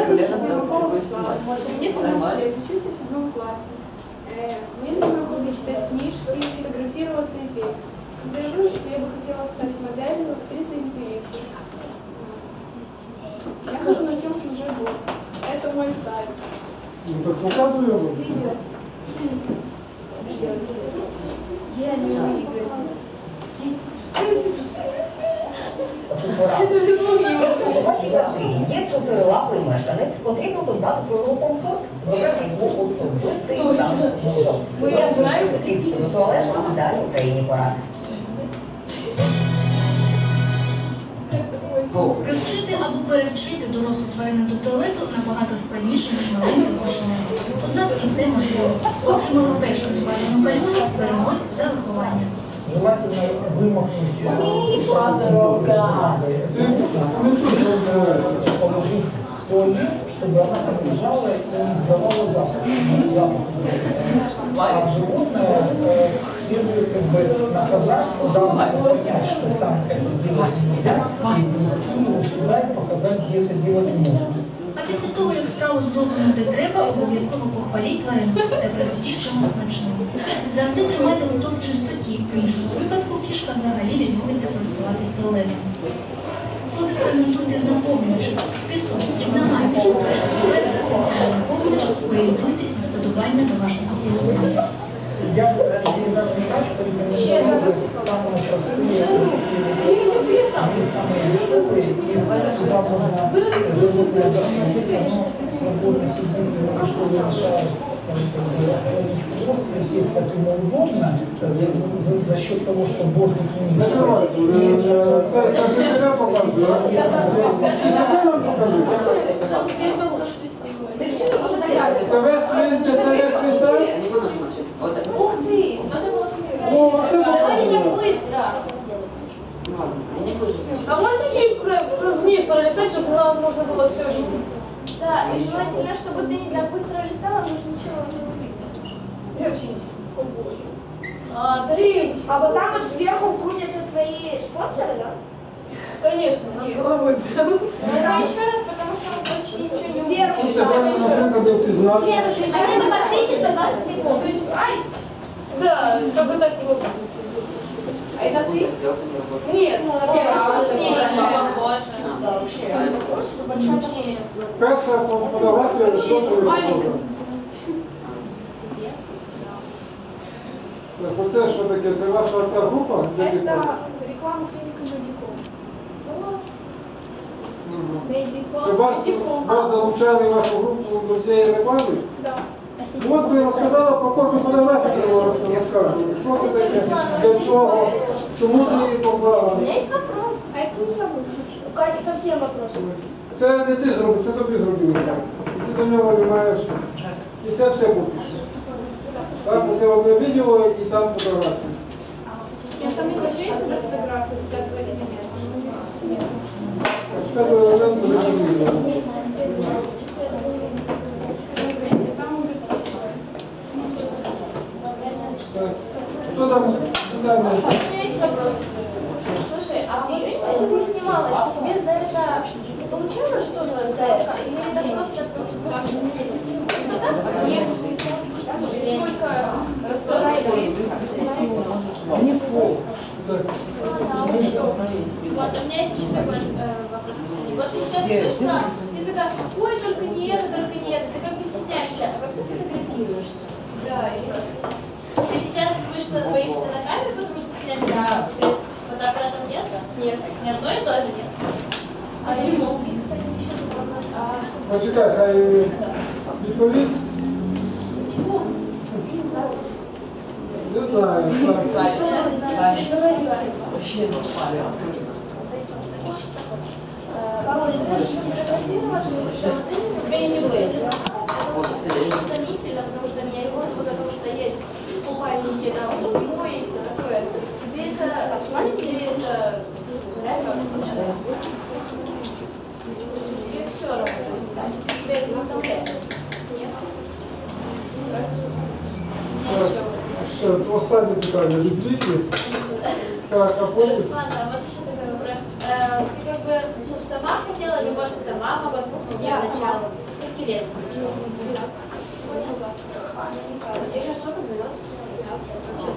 Царская, Слава. будет Мне 15 Нормально. лет, учусь я в седьмом классе. Э, Мне любимое хобби читать книжки, фотографироваться и петь. Когда я вырасту, я бы хотела стать моделью, актрисой или певицей. Я хожу на съемки уже год. Это мой сайт. Ну так показывай его. Видео. Я не выиграю. Это же звуки. У вашій квартирі є чотирилапий мешканець, потрібно подбати про його комфорт, зробити його особистий мозок. Ну, я знаю. Київського туалету далі Україні порад. Привчити або перевчити дорослу тварину до туалету набагато складніше, ніж маленьку кошену. Однак і це можливо. От і європейську зварину калюшу переможць за виховання. Желательно вымахнуть комментируй, положить туалет, чтобы она содержала и издавала запах. запах. А животное следует как бы наказать, понять, что там это делать нельзя, и и показать, где это делать можно. Після того, як страву жовтнути треба, обов'язково похваліть тварину та пригостіть чимось смачному. Завжди тримайте лоток в чистоті, в іншому випадку кішка взагалі відмовиться користуватись туалетом. Поекспериментуйте з наповнювачем. Пісок, намайте шукачку туалет, спеціальний наповнювач, орієнтуйтесь на вподобання до вашого улюбленця. Ему удобно, за, счет того, что бортик не Закривай. Чтобы можно было все Да, и желательно, чтобы ты не так быстро листала, потому что ничего не вообще ничего. О, боже. Отлично. А вот там вот сверху крутятся твои спонсоры, да? Конечно, над головой прям. Давай еще раз, потому что мы почти ничего не Сверху. Ну. Следующий. Хотя бы по 30 до 20 секунд. Ай! Да, чтобы так вот. А это ты? Нет, ну, на первый раз. Да, вообще. Вообще. Перша фотографія високої особи. Так, оце що таке? Це ваша ця група? Де Это ти? реклама клиники Медиком. Мгм. Це вас, вас залучали в вашу групу до цієї реклами? Да. Ну, От ви розказали про кожну фотографію, яку ви розказували. Що це таке? Для чого? Чому ти її У поклала? меня есть вопрос. А это не я буду. У Кати ко всем вопросы. Це не ти зробив, це тобі зробили. так. І ти до нього не маєш. І це все купиш. Так, це одне відео і там фотографії. Я там скажи, если на фотографию с этого или нет. Нет. З тебе елемент вже не відео. Видите, самый быстрый. Так. Хто там? Питання? У меня есть вопрос. Слушай, а вот если ты снималась, тебе за это получалось что-то за это? Или это просто так. Сколько раз Так. Вот, у меня есть еще такой вопрос. Вот ты сейчас слышно, ты когда, ой, только не это, только не это, ты как бы стесняешься, а как ты фотографируешься? Да, и ты сейчас слышно, боишься на камеру, потому что стесняешься, а перед фотоаппаратом нет? Нет. Ни одно и то же нет. Почему? И, кстати, еще такой вопрос. А Почекай, хай відповість. Не знаю. Вообще утомительно, потому что меня рвут, потому что есть купальники там зимой и все такое. Тебе это тебе это реально Тебе все равно, то есть тебе это не утомляет. Нет? Так. Ще останнє питання від Віки. Так, а потім. Руслан, а вот еще такой вопрос. Э, Ты как бы ну, сама хотела, или может это мама, возможно, Я сама. Со скольки лет? Год назад. Тебе же сколько, 12?